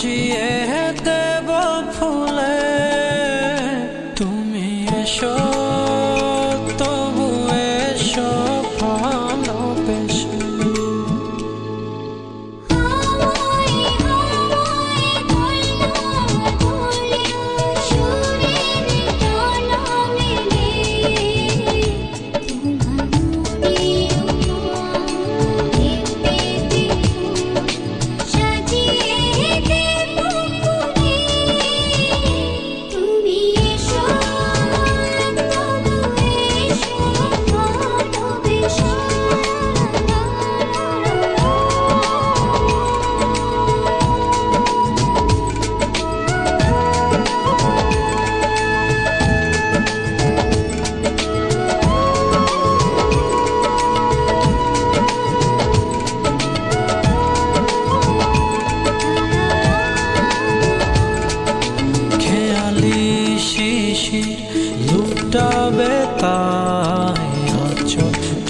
সাজিয়ে দেব ফুলে। তুমি এসো।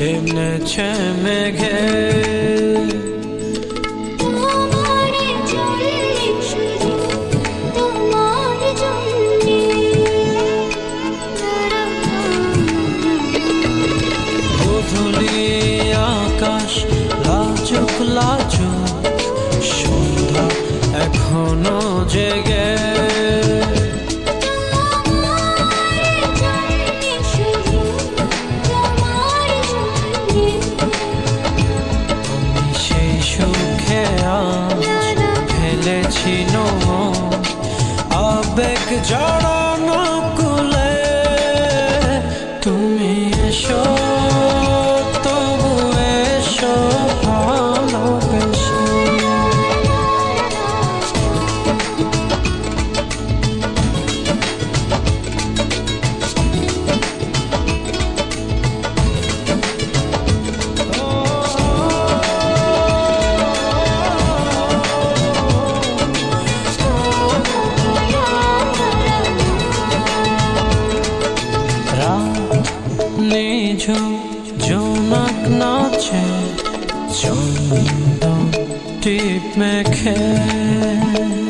টেনেছে মেঘে আকাশ লাজুক লাজুক সন্ধ্যা এখনও জেগে। बेक जाड़ा ना। që që një tip me kërë